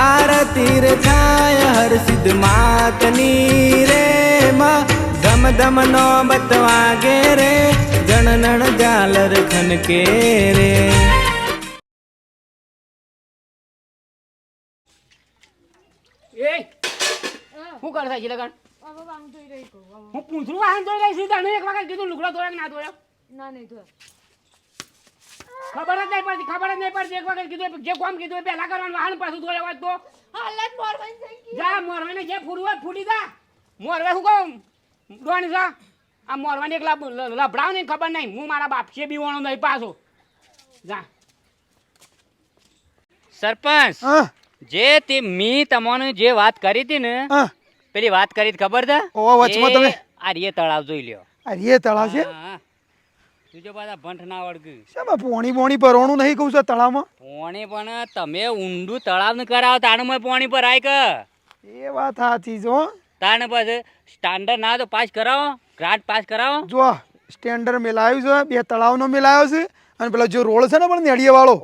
આરતી રે થાય હર સિદ્ધ માતની રે માં. ધમ ધમ નો બતવાગે રે જણનણ ઝાલર ખનકે રે. એ શું કરતા છે લગન? રહી. હું પૂંછડું વાહન ધોઈ લઈશ તને એક વખત કીધું લુગડો ધોયા ના ધોયા? ના નહીં ધોયા. ખબર જ નહીં પડતી ખબર જ નહીં પડતી. એક વખત કીધું જે કોમ કીધું એ પહેલા કરવાનું વાહન પાછું ધોયો હોય તો. હાલત મોરવાઈ થઈ ગઈ. જા મોરવાને જે ફૂડવું હોય ફૂટી જા. મોરવે શું કહું? ડોણી જા. આ મોરવાને એક લભડાવ નહીં ખબર નહીં. હું મારા બાપ છે બીવાણો નહીં પાછો. જા. સરપંચ જે તે મી તમને જે વાત કરી હતી ને પેલી વાત કરી ખબર છે? ઓ વચમાં તમે- આ રીએ તળાવ જોઈ લ્યો. આ રીએ તળાવ છે? હા, હા. તું જો પાછા ભંઠ ના વળગ્યું શેમાં પોણી પોણી ભરવાનું નહીં કહું છું તળાવમાં? પોણી પણ તમે ઊંડું તળાવ ને કરાવો તાણમાં પોણી પર આય કે? એ વાત સાચી હો. તાણ પછી સ્ટાન્ડર્ડ ના તો પાસ કરાવો ગ્રાન્ટ પાસ કરાવો. જો સ્ટેન્ડર્ડ મેલાયું છે બે તળાવનો મેલાયો છે અને પેલા જે રોડ છે ને પણ નેડીએ વાળો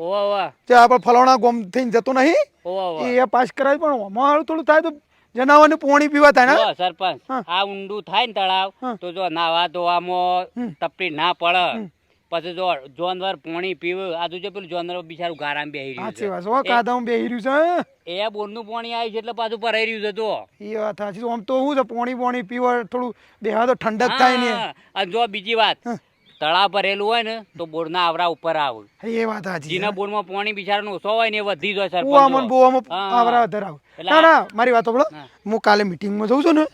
જે આપણે ફલાણા ગોમ થઈને જતો નહીં? એ પાસ કરાય પણ થોડું થાય તો જનાવરને પોણી પીવા થાય ને? સરપંચ આ ઊંડું થાય ને તળાવ તો જો નાવા ધોવામાં હમ. ના પડે. પછી જો જોનવર પોણી પીવે આ જો પેલું જોનવર બિચારું ગારામ બેહી રહ્યું સાચી વાત છે કાદામાં બેહી રહ્યું છે એ બોરનું પાણી આવ્યું છે એટલે પાછું ભરાઈ રહ્યું છે તો. એ વાત સાચી આમ તો શું છે પોણી પોણી પીવા થોડું બેહવા તો ઠંડક થાય ને. અને જો બીજી વાત. તળાવ ભરેલું હોય ને તો બોરના આવરા ઉપર આવે. એ વાત સાચી જેના બોરમાં પાણી બિચારાનું ઓછો હોય ને એ વધી જાય સરપંચ. બોવામાં આવરા વધારે આવે. ના ના મારી વાત સાંભળો. હા. કાલે મીટિંગમાં જઉં છું ને.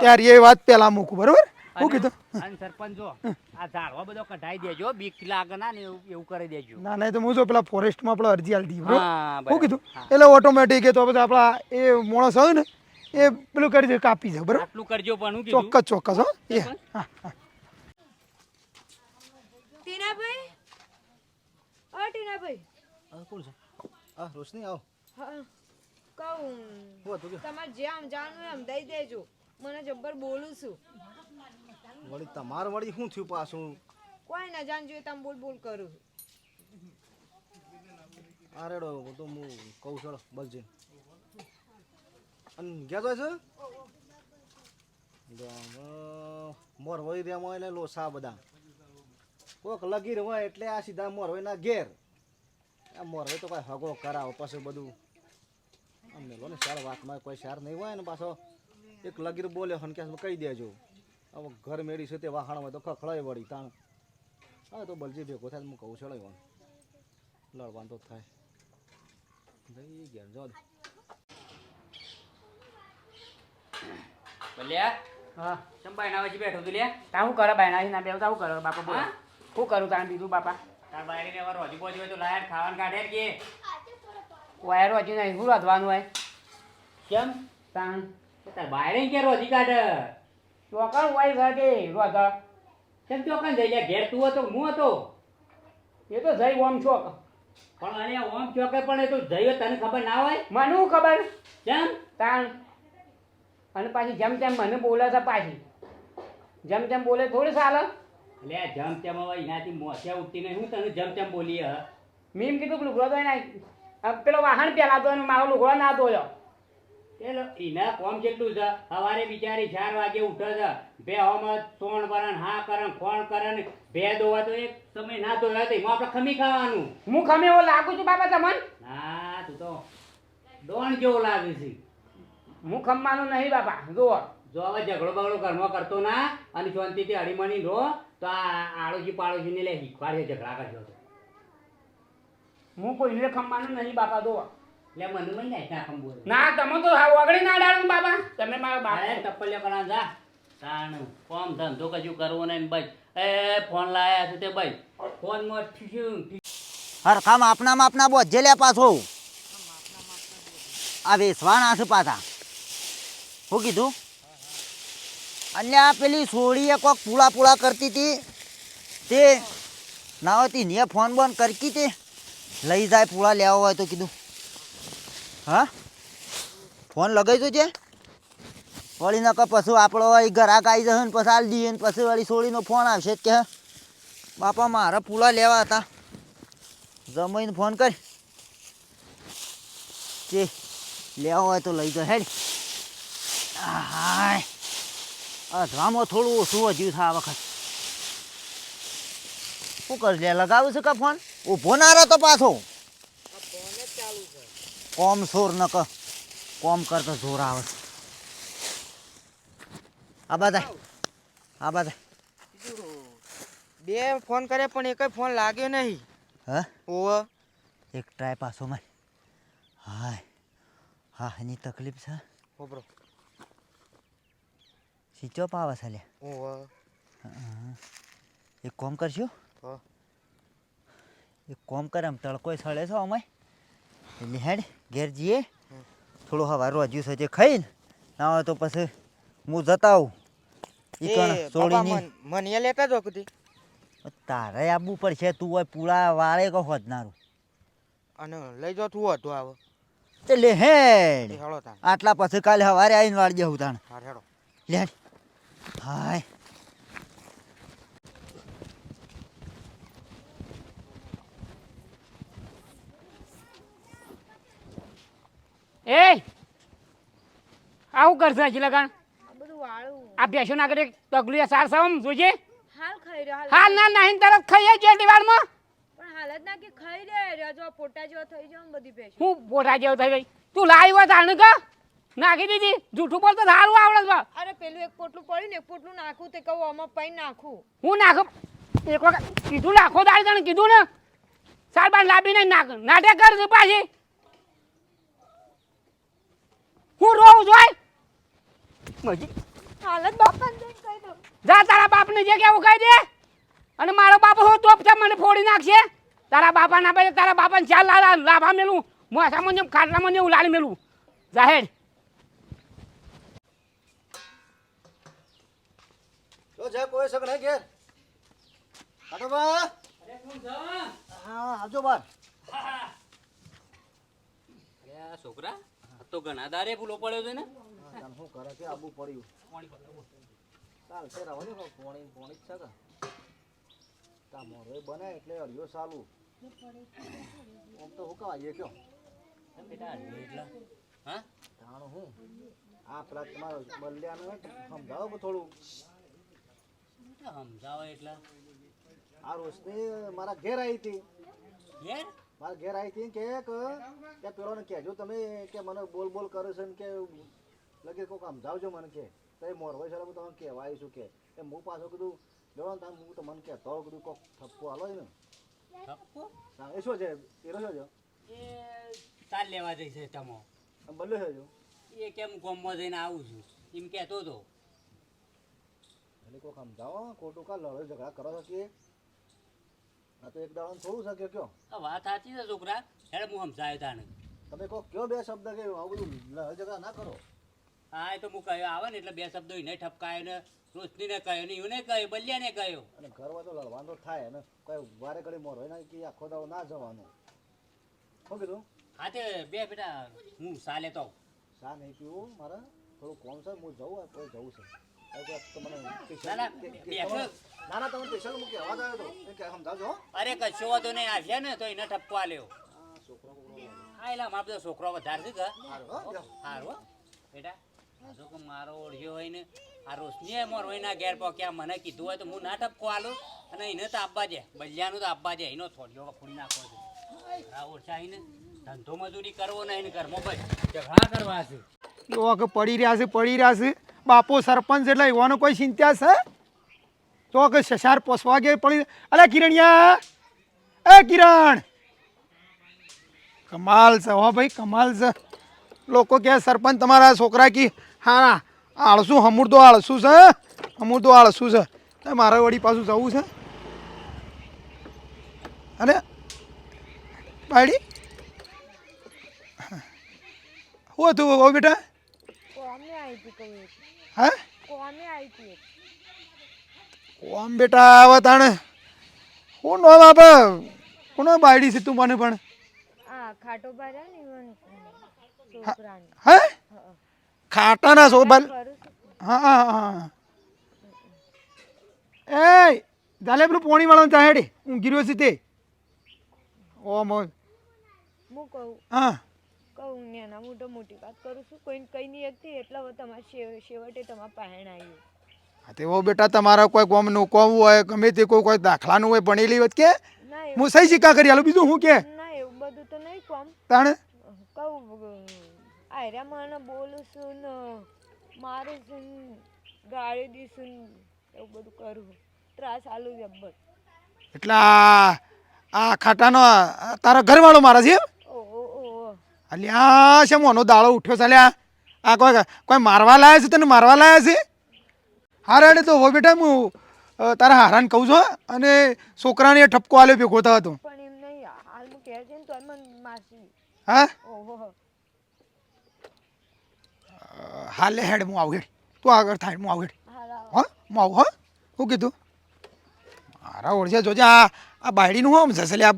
ત્યારે એ વાત પેલા મૂકું બરોબર? હું કીધું? અને સરપંચ જો આ ઝાડવા બધો કઢાઈ દેજો બીક લાગે ના ને એવું કરી દેજો. ના ના તો હું જો પેલા ફોરેસ્ટમાં આપણે અરજી આલી બરોબર? હા. કીધું? એટલે ઓટોમેટિક એ તો આપણા એ મોણસ હોય ને એ પેલું કરી દે કાપી જાય બરોબર? આટલું કરજો પણ હું ચોક્કસ ચોક્કસ હો. એ હા હા. ઓ ટીનાભાઈ કોણ છે? આ રોશની આવો. હા કહું. શું હતું તમારે જે આમ જવાનું આમ દઈ દેજો. મને જબ્બર બોલું છું. વળી તમારે વળી શું થયું પાછું? કોઈ ના જાણજો તમે બોલ બોલ કરું. આ રેડો તો હું કહું છું જઈને. અને ગયા જાય છે? મોર વહી રહ્યા હોય એટલે લોસા બધા. કોક લગી હોય એટલે આ સીધા મોર હોય ના ઘેર. આ મોર તો કોઈ હગો કરાવો પછી બધું. આમ મેલો ને સાર વાતમાં કોઈ સાર નહીં હોય ને પાછો. એક લગીર બોલ્યો હનક્યાસ કહી દેજો. હવે ઘર મેળી છે તે વાહણ હોય તો ખખડાય વળી તાણ. હા તો બલજી ભેગો થાય હું કહું છું લડવાનું તો થાય. જઈ ઘેર જો ભલ્યા હા. બાયણા વચ્ચે બેઠો તું લે તા શું કરે બાયના ના બેવતા શું કરે? બાપા બોલ. હું? શું કરું તાણ બીજું બાપા? તાર બાયડીને હવે રોજી હોય તો લાયર ખાવાનું કાઢે કે. વાયરો હજી નહીં શું રાંધવાનું હોય? કેમ? તાણ. તાર બાયરી કે રોજી કાઢે. ચોકણ હોય સાથે રોધા કેમ ચોકન જઈ ગયા ઘેર તું હતો હું હતો? એ તો જઈ ઓમ ચોક. પણ અને ઓમ ચોકે પણ એ તો જયો તને ખબર ના હોય? મને શું ખબર? કેમ? તાણ. અને પાછી જેમ તેમ મને બોલે છે પાછી. જેમ તેમ બોલે થોડી ચાલે લે જમ તેમ હવે એનાથી મોસ્યા ઉઠતી નહીં. હું તને જમ તેમ બોલી હ. મેમ કીધું કે લુગડો તો એના પેલો વાહન પેલા તો મારો લુગડો ના ધોયો. એલો એના કોમ કેટલું છે? સવારે બિચારી ચાર વાગે ઉઠે છે. બે હમત સોણ કરન હા કરન ખોણ કરન બે દોવા તો એક સમય ના ધોયા તો એમાં આપણે ખમી ખાવાનું. હું ખમે એવો લાગુ છું બાપા તમને? ના તું તો દોણ જેવો લાગે છે. હું ખમવાનું નહીં બાપા જુઓ. જો હવે ઝઘડો બગડો ઘરમાં કરતો ના અને શાંતિથી હળીમણી રહો. તો આ આડોશી પાડોશીને લે શીખવાડશે ઝઘડા કર્યો તો હું કોઈને ખંભાનું નહીં બાપા દો લે મને મન જાય ના ખંભો ના તમે તો હા વગડી ના ડાળું બાપા. તમે મારા બાપા ટપ્પલિયો કરા જા. તાણું કોમ ધંધો કશું કરવો નહીં ભાઈ એ ફોન લાયા છે તે ભાઈ ઠીસ્યું, ઠીસ્યું. હરખા માપના માપના બોજે લે પાછો. આ વેસવાના છે પાછા. શું કીધું? અને આ પેલી સોળીએ કોક પૂળા પૂળા કરતી હતી તે ના હોતી ને ફોન બોન કરકી તે. લઈ જાય પૂળા, લેવા હોય તો કીધું. હા? ફોન લગાવી છે? વળી નકર પછી આપણો ઘરાક આવી જશે ને પછી હાલ દઈએ ને પછી વળી સોળીનો ફોન આવશે કે બાપા, મારા પૂળા લેવા હતા. જમાઈને ફોન કર. તે લેવા હોય તો લઈ જાય. હેડ. હાય. અધવામાં થોડું ઓછું હજુ થાય આ વખત. શું કર લે લગાવું છે કા ફોન? ઊભો ના રહો તો પાછો. કોમ સોર ન ક કોમ કરતો જોર આવે. આ બધા. આ બધા. બે ફોન કરે પણ એક ફોન લાગ્યો નહીં. હે? ઓવ એક ટ્રાય પાછો માર. હાય. હા એની તકલીફ છે? હોબરો સ્વિચ ઓફ આવે છે લે એક કોમ કરશું. એક કોમ કરે આમ તડકો સળે છો અમે એટલે હેડ ઘેર જઈએ. થોડું હવા રોજ્યું છે જે ખાઈને. ના હોય તો પછી હું જતા આવું કણ એ બાપા મને લેતા જો કદી. તારે આવવું પડશે તું હોય પૂળા વાળે કહો હોદનારું અને લઈ જો તું હતું આવો. તે લે હેડ આટલા પછી કાલે સવારે આવીને વાળી જવું તાણ. લે હેડ. હાય એ આવું કરશે હજી લગન? આ બધું વાળું. આ ભેંસો ના કરે તગલું સાર સવમ જોજે. હાલ ખાઈ રહ્યો હા ના નાહીન તરત ખાઈએ જ દિવાળમાં પણ હાલત ના કે ખાઈ રહ્યા જો પોટા જેવો થઈ જાવ બધી ભેંસો. હું પોટા જેવો થઈ ગઈ. તું લાવી હોય આણું કા? નાખી દીધી. જૂઠું બોલ તો સારું આવડે છે અરે પેલું એક પોટલું પડ્યું ને એક પોટલું નાખું તે કહું આમાં પાઈ નાખું. હું નાખું? એક વખત કીધું નાખો તારે તને કીધું ને? સાર બાર લાવી નાખ નાટક કર છે પાછી. હું રોઉં છું. મજી. હાલત બાપાને જઈને કહી દઉં. જા તારા બાપને જે કેવું કહી દે. અને મારો બાપ હો તોપ છે મને ફોડી નાખશે. તારા બાપા ના તારા બાપાને ચાલ લાલા લાભા મેલું મોસામાં જેમ ખાટલામાં જેવું લાડી મેલું. જાહેર તો છે કોઈ શક નહીં ઘેર? કાઢો બા. હા આવજો બાર છોકરા તો ઘણા દારે ભૂલો પડ્યો છે ને. શું કરે કે આબુ પડ્યું. ચાલ છે રહો ને પોણી પોણી જ છે કે. તા મોરો બને એટલે અડિયો સાલું. આમ તો હું કહેવાય કયો? બેટા આટલું એટલા. હા? જાણું હું આ પેલા તમારો બલ્યાનું સમજાવો થોડું? સમજાવો એટલા. આ રોશની મારા ઘેર આવી હતી. ઘેર? મારા ઘેર આવી હતી કે કે કે પેલોને કહેજો તમે કે મને બોલ બોલ કરો છે ને કે લગે કોક સમજાવજો મને કે. તો એ મોરવાઈ છે હું તમને કહેવા આવી છું કે. એ હું પાછો કીધું જોડો ને હું તો મને કહેતો કીધું કોક થપ્પો હાલો ને. થપ્પો? એ શું છે? એ રહ્યો છો? એ તાર લેવા જઈશે તમો. આમ બદલ્યો છે જો એ કેમ ગોમમાં જઈને આવું છું? એમ કહેતો હતો. એટલે કોક સમજાવો ખોટું કા લડો ઝઘડા કરો છો કે? આ તો એક દાડો થોડું શકે કયો આ વાત સાચી છે છોકરા. હેડ હું સમજાય તાને તમે કહો કયો બે શબ્દ કે આવું બધું લડો ઝઘડા ના કરો? હા એ તો હું કહ્યો આવે ને એટલે બે શબ્દો એને ઠપકાયો ને રોશનીને કહ્યો ને એને કહ્યો બલ્યાને કહ્યો. અને ઘરમાં તો લડવાનું થાય ને કઈ વારે ઘડી મોર હોય ને કે આખો દાડો ના જવાનો. શું કીધું? હા તે બે બેટા હું સાલે તો. સા નહીં પીવું? મારે થોડું કોમ છે હું જવું કોઈ તો જવું છે. તમે- મૂકી અવાજ આવ્યો તો. કે સમજાવજો અરે કશો વાંધો નહીં આવ્યા ને તો એને ઠપકો આલ્યો. છોકરો હા એટલે મારો બધો છોકરો વધારે છે કે સારું હો લ્યો. સારું હો. બેટા તો કે મારો ઓળખ્યો હોય ને આ રોશનીએ મોર હોય ના ઘેર પહોંચ્યા મને કીધું હોય તો હું ના ઠપકો આલું અને એને તો આપવા જાય બલિયાનું તો આપવા જાય એનો થોડીઓ વખોડી નાખો છે. આ ઓછા આવીને ધંધો મજૂરી કરવો નહીં ને ઘરમાં બસ. ઝઘડા કરવા છે. પડી રહ્યા છે પડી રહ્યા છે. બાપો સરપંચ એટલે એવાનો કોઈ ચિંતા છે? તો કે શશાર પોસવા ગયા પડી અલે કિરણિયા એ કિરણ! કમાલ છે હો ભાઈ, કમાલ છે. લોકો કે સરપંચ તમારા છોકરા કી હા આળસું હમુર તો આળસુ છે હમુર તો આળસુ છે. મારે વળી પાછું જવું છે. અને પાડી શું હતું બેટા કોમે આવી હતી કહું એક. હે? કોમે બેટા આવા તાણે. હું નો બાપ કોનો બાયડી છે તું મને પણ. આ ખાટો હે? ખાટાના સો બલ. હા હા હા એ જાલે પેલું પોણી વાળો ચાહેડી હું ગીર્યો છે તે. ઓ મો હું કહું? હા. કહું નાના મોટો મોટી વાત કરું છું. કોઈને કઈ નહીં હતી એટલે તમારે શેવટે છેવટે તમારા પહેણ આવ્યું હા તેવો બેટા તમારા કોઈ કોમનું કોમ હોય ગમે તે કોઈ કોઈ દાખલાનું હોય ભણેલી હોય કે? ના હું સહી સિક્કા કરી આલું બીજું હું કે? ના એવું બધું તો નહીં કોમ. તાણે? કહું આયરા મને બોલું છું ને મારું છું ને ગાળી દીશું ને એવું બધું કરું ત્રાસ આલુ જબ્બર એટલે આ ખાટાનો તારા ઘરવાળો મારા છે એમ? અલ્યા છે મોનો દાળો ઉઠ્યો છે અલ્યા આ કોઈ કોઈ મારવા લાયા છે તને મારવા લાયા છે? હારે એટલે તો હો બેટા હું તારા હારાને કહું છું હો. અને છોકરાને ઠપકો આલ્યો ભેગો થયો હતો. પણ એમ નહીં હાલ હું કહે છે ને તો મને માસી હા? ઓહો હાલે હેડ હું આવું હેડ. તું આગળ થાય હું આવું હેડ. હાલા હું આવું હા? શું કીધું? મારા ઓળશે જોજે આ આ બાયડીનું હું આમ જશે લે આ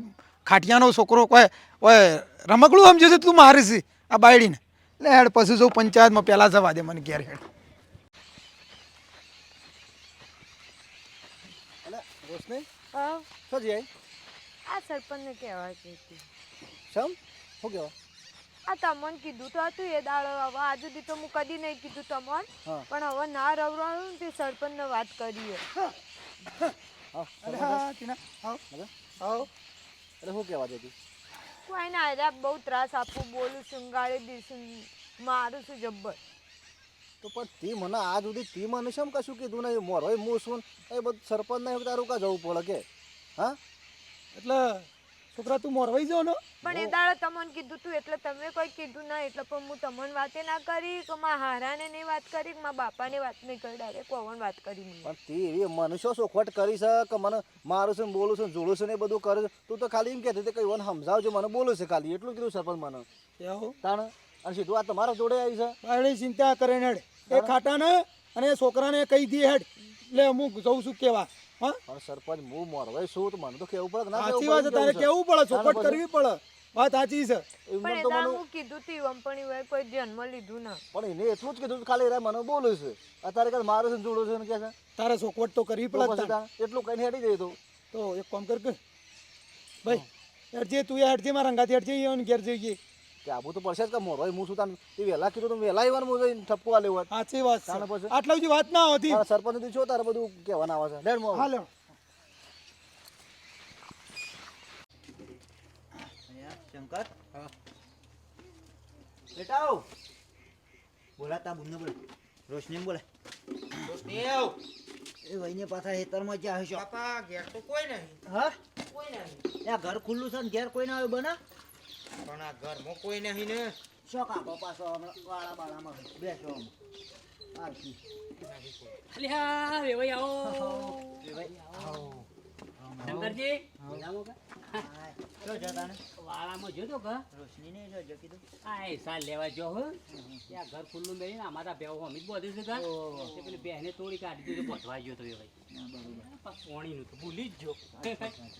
ખાટિયાનો છોકરો કોઈ ઓય રમકડું સમજે છે તું મારે છે આ બાયડીને. લે હેડ પછી જો પંચાયતમાં પહેલાં જવા દે મને ઘેર હેડ. રોશની? હા? શું જઈ આ સરપંચને છે સમ શું કહેવા? આ તમને કીધું તો હતું એ દાડો હવે આજ સુધી તો હું કદી નહીં કીધું તમને. પણ હવે ના રવરાયું તે સરપંચને વાત કરીએ. હા અરે હા ટીના. આવ. મજા? આવ. એટલે શું કહેવા દેતી કોઈ ના આજે બહુ ત્રાસ આપું બોલું શૃંગાળી ગાળી દઈશું મારું છું જબ્બર. તો પણ તી મને આ સુધી તી મને શેમ કશું કીધું નહીં? મોરો હું છું એ બધું સરપંચ નહીં તારું કા જવું પડે કે? હા? એટલે છોકરા તું મોરવાઈ જાવ ને? પણ એ દાડા તમને કીધું તું એટલે તમે કોઈ કીધું ના એટલે પણ હું તમને વાતે ના કરી કે માં હારાને નહીં વાત કરી માં બાપાને વાત નહીં કરી ડાયરેક્ટ પવન વાત કરી પણ તે એવી મનુષ્યો સોખવટ કરી છે કે મને મારું છે બોલું છું જોડું છે ને એ બધું કરે તું તો ખાલી એમ કહેતી હતી કે મને સમજાવજો મને બોલું છે ખાલી. એટલું કીધું સરપંચ મને. એવું? તાણ? અને સીધું આ તમારા જોડે આવી છે? બાયડી ચિંતા કરે ને હેડ. એ ખાટાને અને છોકરાને કહી દે હેડ. એટલે હું જઉં છું કેવા. પણ સરપંચ હું મોરવાય છું તો મને તો કેવું પડે ના સાચી વાત તારે કેવું પડે? ચોખવટ કરવી પડે. વાત સાચી છે. પણ એ તો હું કીધું તી એમ પણ એ કોઈ જન્મ લીધું ના. પણ એને એટલું જ કીધું ખાલી રે મને બોલું છે. અત્યારે કે મારું છે જોડું છે ને કે છે? તારે ચોખવટ તો કરવી પડે. તાણ એટલું કઈ હેડી જાય તો. તો એક કામ કર કે ભાઈ હેડજે તું હેડજે મારા અંગાથી હેડજે ઘેર જઈએ કે આવું તો પડશે જ કે મોરવાઈ હું છું તાન તે વહેલા કીધું તો વહેલા આવવાનું હું જઈને ઠપકો આ લેવા સાચી વાત તાણે પછી? આટલા બધી વાત ના હોતી. સરપંચથી છો તારે બધું કહેવાના આવે છે. લેડ મો હાલો શંકર. બેટા આવ. બોલાતા બુને બોલે. રોશની બોલે. એ વહીને પાછા ખેતરમાં જ્યાં હશો. બાપા ઘેર તો કોઈ નહીં. હા? કોઈ નહીં. એ ઘર ખુલ્લું છે ને ઘેર કોઈ ના આવ્યું બના? પણ આ ઘરમાં કોઈ નહીં ને શોકા આપો સો હમણાં વાળા બાળામાં બેસો. આવતી. અલ્યા વેવાઈ આવો ભાઈ, આવો. શંકરજી મજામાં કા? હા, શું છે વાળામાં જોજો કા. રોશની ને શું છે કીધું આ એ સાલ લેવા જો હો. ત્યાં ઘર ખુલ્લું બેહીને અમારા બેવ અમિત બોધી છે કા. પેલી બેહને તોડી કાઢી દીધું બોધવા ગયો તો એ ભાઈ. ના, બરોબર તો ભૂલી જ જો.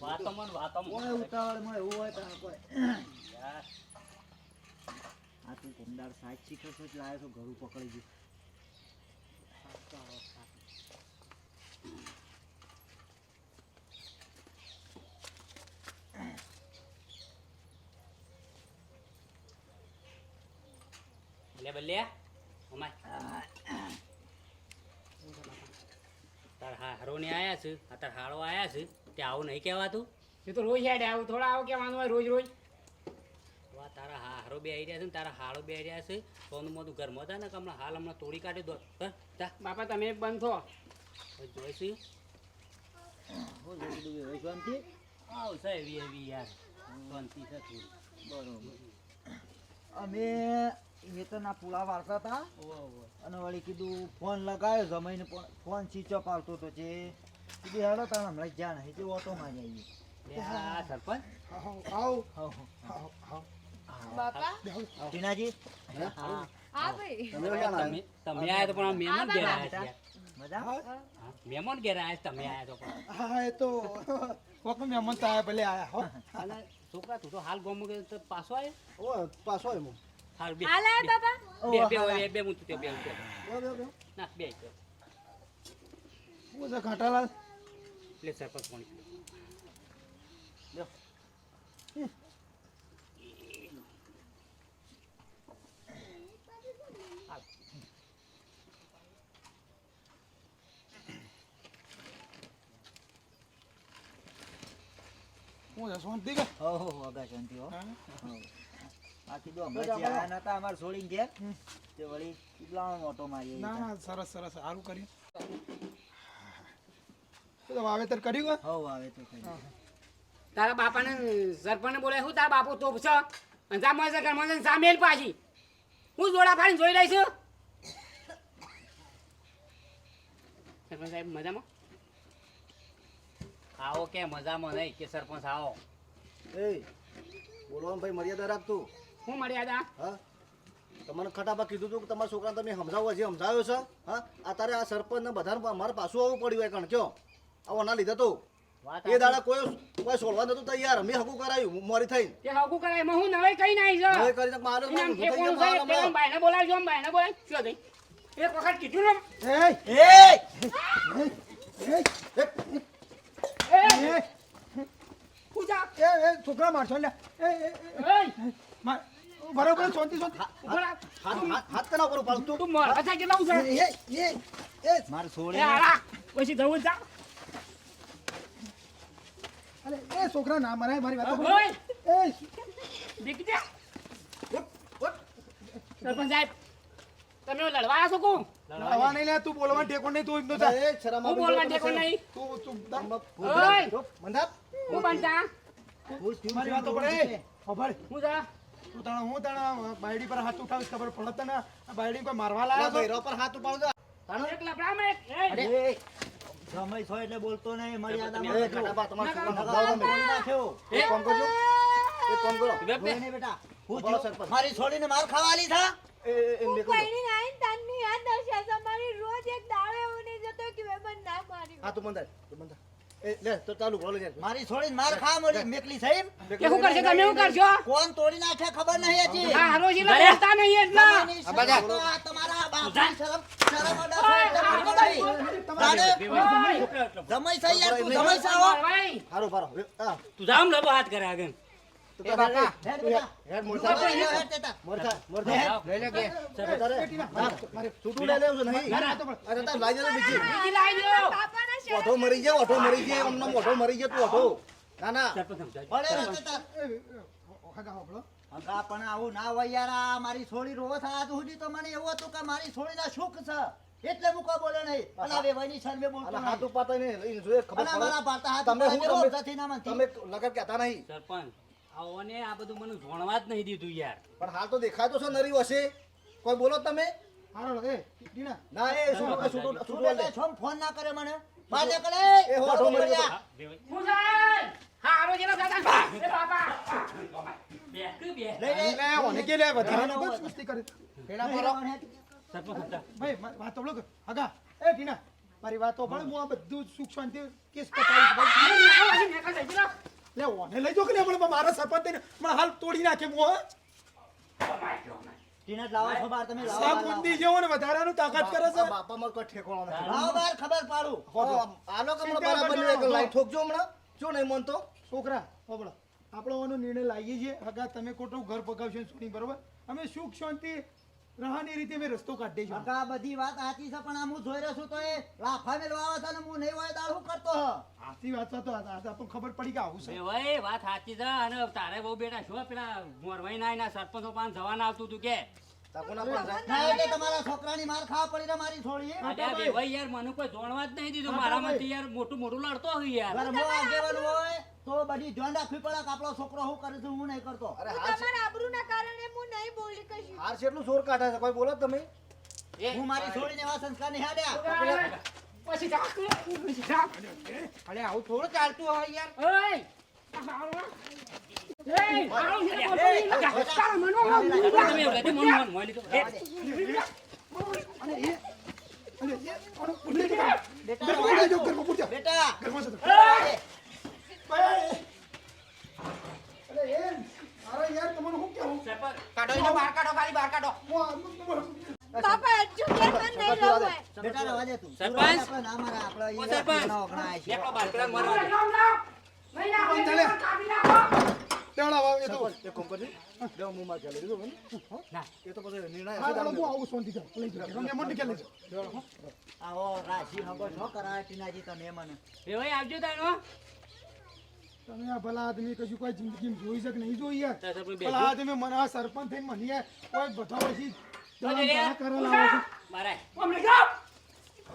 વાતો મન વાતો કોઈ એવું હોય તાણે કોઈ. આ તું કમદાર સાચ છે એટલે આવ્યો છો ઘરું પકડી ગયું. લે બલ્યા અમાય તાર હારો ને આયા છે. આ તાર હાળો આયા છે. તે આવું નહીં કહેવાતું. એ તો રોજ હેડે આવું થોડા આવું કહેવાનું હોય રોજ રોજ. વા તારા હારો બે આવી રહ્યા છે ને તારા હાળો બે આવી રહ્યા છે. સોનું મોટું ઘરમાં હતા ને હમણાં હાલ હમણાં તોડી કાઢી દો. બાપા તમે બંધ થો. જોઈશું. શાંતિ? આવશે એવી એવી યાર. શાંતિ છે બરોબર. અમે વેતનના પુલા વાળતા હતા અને વળી કીધું ફોન લગાવ્યો જમાઈને પણ ફોન સ્વિચ ઓફ આવતો હતો જે કીધું હેડો તાણ હમણાં જ્યાં નહીં હજી ઓટોમાં જ આવીએ. સરપંચ? આવ હવ, હવ. બાપા? ટીનાજી? હા હા. ભાઈ. તમે આયા તો પણ મહેમાન ઘેર આયા મજા? હા, મહેમાન ઘેર આયા તમે આયા તો પણ. હા એ તો કોક મહેમાન તો આયા ભલે આયા હો. છોકરા તું તો હાલ ગમો તો પાછો આય? ઓ પાછો આવ્યો હું. હારું બે. હાલે બાબા? બે બે હોય બે હું તે બે બે. બે ના બે હો હો હો ગા હો. બાકી તો હમણાં જે નતા અમાર છોડીને ઘેર. તે વળી કેટલાનો મોટો મારી ના ના સરસ સરસ. સારું કર્યું. તો વાવેતર કર્યું હો આવે તો તારા બાપાને બોલે બાપુ તોપ છે? અને જા મળશે પાછી. હું જોડા ફાડીને જોઈ લઈશ. સરપંચ સાહેબ મજામાં? આવો કે મજામાં નહીં કે સરપંચ આવો. એ બોલવાનું ભાઈ મર્યાદા રાખતું હું મર્યાદા હા તમને ખટાપા કીધું હતું કે તમારા છોકરાને તમે સમજાવો હજી સમજાવ્યો છે હા અત્યારે આ સરપંચને બધાને અમારે પાછું આવવું પડ્યું હોય કારણ કયો આવો ના લીધા તો એ દાડા કોઈ કોઈ સોલવા નતું તૈયાર મેં હકું કરાયું મોરી થઈ તે હકું કરાય એમાં હું નવાઈ કઈ નાઈ છે નવાઈ કરીને મારે થઈ ઠેકોણું ગયું, છે, મારે તે ભાઈને બોલાવજો આમ ભાઈને બોલાવ શું થઈ એક વખત કીધું ને એ એ એ પૂજા એ એ છોકરા મારશો લે એ એ એ, એ માર બરોબર શાંતિ શાંતિ. હાથ કના ઉપર પાડતું તું માર અચ્છા કેટલા છે એ એ એ માર એ છોડી પછી જવું જા અરે એ છોકરા ના મરાય મારી વાત ઓય એ દેખ જા સરપંચ સાહેબ તમે લડવા છો કોણ હવા નહીં લે તું બોલવા ટેકો નહીં તું ઇમનો જા એ શરમ હું બોલવા ટેકો નહીં તું તું ઓય મંદાપ હું બનતા મારી વાત પડે ખબર હું જા તું તાણા હું તાણા બાયડી પર હાથ ઉઠાવીશ ખબર પડે તને? આ બાયડી કોઈ મારવા લાયા ભાઈ છો? રો પર હાથ ઉપાડો એક લફડામાં એક એ, એ સમય છો એટલે બોલતો નહીં મર્યાદામાં એ રહેજો. ખટાપા તમારા. તોડી નાખ્યો. એ કોણ કરજો એ કોણ કરો જોઈ ને બેટા. હું જો મારી છોડીને માર ખાવાની થા? એ એ-. પૈણી આઈને તારની યાદ દશા છે રોજ એક દાડો એવું નહીં જતો કે મેં મને ના માર્યું. હા તું બંધાય તું બંધા એ લે તો ચાલુ બોલો યાર મારી છોડીને માર ખા મળી મેકલી થઈ કે હું કરશે? તમે હું કરશો? કોણ તોડી નાખે ખબર નહીં હતી આ હરોજી લા બોલતા નહીં એટલા. આ તમારા બાપની શરમ શરમ ઓડા. જમાઈ. છે યાર તું જમાઈ સાવો હારો ભારો. તું જામ લબો હાથ કરે આગળ. ઓઠો મરી જાય ઓઠો મરી જાય અમને ઓઠો મરી જાય તું ઓઠો. ના ના. સરપંચ સમજાય ભલે રે તેતા. હગા હોપળો હગા પણ આવું ના હોય યાર આ મારી છોડી રોવો થયા સુધી તો મને એવું હતું કે મારી છોડીના સુખ છે. એટલે હું કોઈ બોલે નહીં. અને આ વેવાઈની મે બોલતો. હાથ ઉપાતા નહીં. એ ખબર પડે. ભારતા હાથ તમે હું નથી ના માનતી. તમે લગન કહેતા નહીં. સરપંચ. આઓને આ બધું મને જોણવા જ નહીં દીધું યાર પણ હાલ તો દેખાય તો છે નરી હશે કોઈ બોલો તમે હારો એ દીના ના એ છૂટું છૂટું છૂટું છોમ ફોન ના કરે મને બાજે કરે એ હો, હો, મરી ગયા હું સાહેબ હા હરોજી ને દાદા એ બાપા બે કે બે લે. લે ઓને કે લે વધારાનો બસ મસ્તી કરે પેડા મારો. સરપંચ ભાઈ વાત તો બોલો હગા એ દીના મારી વાત તો પણ હું આ બધું સુખ શાંતિ કેસ પતાવી ભાઈ લે ઓને લઈ જો કે લે પણ મારા સરપંચ થઈને પણ હાલ તોડી નાખે મો ટીનટ લાવો છો બહાર તમે લાવો સા બહાર, જેવો ને વધારાનું તાકાત કરે છે. આ બાપામાં કોઈ ઠેકાણો નથી. લાવો બહાર ખબર પાડું. આલો કે હમણાં બરાબર એક લાઈટ ઠોકજો હમણાં. જો નહીં મનતો છોકરા બાબડો આપણો નિર્ણય લાવીએ છીએ. હગા તમે ખોટું ઘર પગાવશો ને બરોબર? અમે સુખ શાંતિ રહાની રીતે અમે રસ્તો કાઢી દઈશું આ બધી વાત સાચી છે પણ આ હું જોઈ રહ્યો છું તો એ લાફા મેલવા આવે છે ને હું નહીં હોય દાળ હું કરતો હ? સાચી વાત તો આ આપણને ખબર પડી કે આવું છે. ભાઈ વાત સાચી છે અને તારે બહુ બેટા શું પેલા મોરવાઈ ના સરપંચો પાન જવાના આવતું તું કે. તમારા છોકરાની માર ખાવા પડી ને મારી છોડી ભાઈ. યાર મને કોઈ જોણવા જ નહીં દીધું. મારામાંથી યાર મોટું મોટું લડતો હોય યાર. આગેવાન હોય. તો બધી ધ્યાન રાખવી પડે કે આપણો છોકરો શું કરે છે હું નહીં કરતો અરે હાલ છે- તમારા આબરૂના કારણે હું નહીં બોલી કશું હાલ છે એટલું જોર કાઢે છે કોઈ બોલો તમે હું મારી છોડીને એવા સંસ્કાર નહીં હાડ્યા પછી જા પછી જા અરે આવું થોડું ચાલતું હોય યાર ઓય એ આવો છે બોલતો તારા મનો તમે એવું કહેજો, મન મન મોય પૂરી જો બેટા બેટા કાઢો એને બહાર કાઢો ખાલી બહાર કાઢો હું આ- તમારું- બાપા મને નહીં રહું બેટા રવા દે તું. સરપંચ. આપણે ના મારે આપણે ઓ અહીંયા સરપંચ. ઘણા છે. એકલો બાર પેલા મરવા દે. નહીં ના કાપી નાખો. વાવ એ તો. સરપંચ, એક કામ કરજો. દેવ મું માં ચાલે. દીધું ના. એ તો પછી નિર્ણય હા ચાલો હું આવું લઈ મોટી કે રાશિ હગો છો કરાય ટીનાજી તમે મને. બે ભાઈ આવજો તારો તમે આ ભલા આદમી કશું કોઈ જિંદગી જોઈ શક નહીં જોઈ યાર. ભલા આદમી મને આ સરપંચ થઈને મને યાર કોઈ બધા પછી. દલાલ કરે લાવો છો. મારા અમને જાઓ.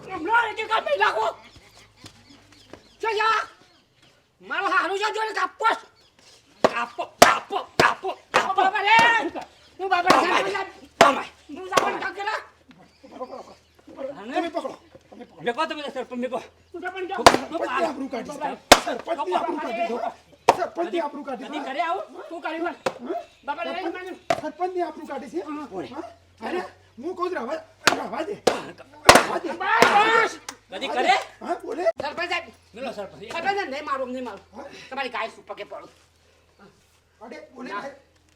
હમણાં એક આપી નાખો. જો. યા મારો હારું જો જોડે કાપો. કાપો કાપો કાપો કાપો. બાબા રે! હું બાબા બાબા હું બાબા કાકેલા પકડો પકડો. મેકો તમે સરપંચ મેકો. તું પણ જો. સરપંચની આબરૂ કાઢી છે. સરપંચની આબરૂ કાઢી છે. સરપંચની આબરૂ કાઢી. કરે આવું. તું કાઢી માર બાબા રે મને સરપંચની આબરૂ કાઢી છે? હા? અરે હું કહું રવા રવા દે. રવા દે. બસ કદી કરે? હા બોલે. સરપંચ સાહેબ. મેલો સરપંચ. સરપંચ નહીં મારું નહીં મારું. તમારી ગાય શું કે પડો? અડે બોલે.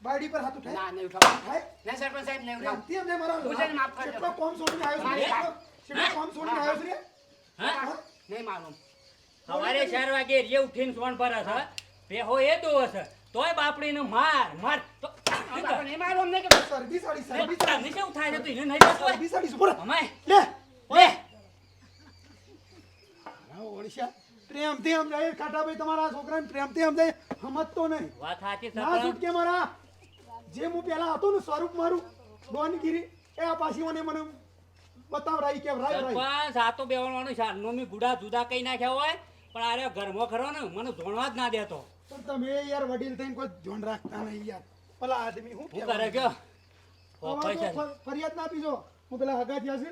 બાયડી પર હાથ ઉઠાય. ના નહીં ઉઠાવ ભાઈ નહીં સરપંચ સાહેબ નહીં ઉઠાવ તે અમને મારા હું માફ કરજો. કોમ છોડીને આવ્યો છું મારી કેટલો- કેટલો કોમ છોડીને આવ્યો છું હા? નહીં મારું સવારે ચાર વાગે રે ઉઠીને સોન પર હશે પેહો એ દો હશે તોય બાપડીને માર માર તો નહીં મારું અમને કે સરબી સાડી સરબી સાડી. કેવું થાય છે તું એને નહીં થતું સરબી સાડી શું અમાય લે લે. હા, ઓડિશા પ્રેમથી સમજાય કાટાભાઈ તમારા છોકરાને પ્રેમથી સમજાય સમજતો નહીં. વાત સાચી ના છૂટકે મારા. જે હું પેલા હતો ને સ્વરૂપ મારું ડોનગીરી એ આ પાછી મને મને બતાવરાઈ કે રાઈ રાઈ. સરપંચ આ તો બેવણવાનું શાનનો મી ગુડા જુદા કઈ નાખ્યા હોય પણ આરે ઘરમાં ખરો ને મને જોણવા જ ના દેતો. પણ તમે યાર વડીલ થઈને કોઈ ધ્યાન રાખતા નહીં યાર. પેલા આદમી હું કરે ફ- ફરિયાદ ના આપીજો હું પેલા હગા થયા છે.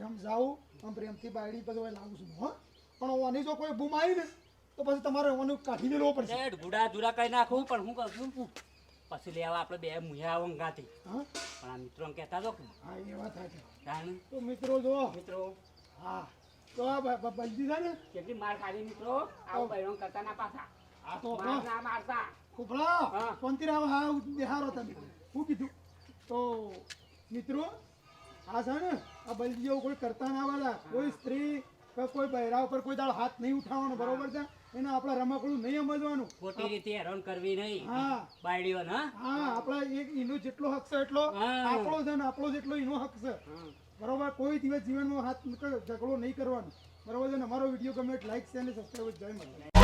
આમ જાઉં આમ પ્રેમથી બાયડી પછી લાવું છું. હો? પણ ઓની જો કોઈ બૂમ આવી ને તો પછી તમારે ઓનું કાઢી લેવો પડશે. ગુડા જુદા કઈ નાખું પણ હું કહું છું પછી. લેવા આપણે બે મુયા આવો ગાતી પણ આ મિત્રો કહેતા તો હા એ વાત સાચી. તો મિત્રો જો. મિત્રો. હા. તો આ બ- બ- બલજી છે ને? કેટલી માર ખાધી મિત્રો? આવું બૈરણ કરતા ના પાછા. આ તો ના મારતા. કુફળા. પંતીરામ હા દેહારો તમે હું કીધું તો મિત્રો આ છે ને આ બલજી જેવું કોઈ કરતા ના વાળા. કોઈ સ્ત્રી કે કોઈ બહેરા ઉપર કોઈ દાળ હાથ નહીં ઉઠાવવાનો બરોબર છે? એને આપણે રમકડું નહીં સમજવાનું. ખોટી રીતે હેરાન કરવી નહીં. હા. બાયડીઓ હા? હા આપણા એક એનો જેટલો હક છે એટલો. આપણો છે ને આપણો જેટલો એનો હક છે બરોબર? કોઈ દિવસ જીવનમાં હાથ ઝઘડો નહીં કરવાનો. બરોબર છે ને? અમારો વીડિયો ગમે લાઈક છે અને સબસ્ક્રાઈબ જય. માતા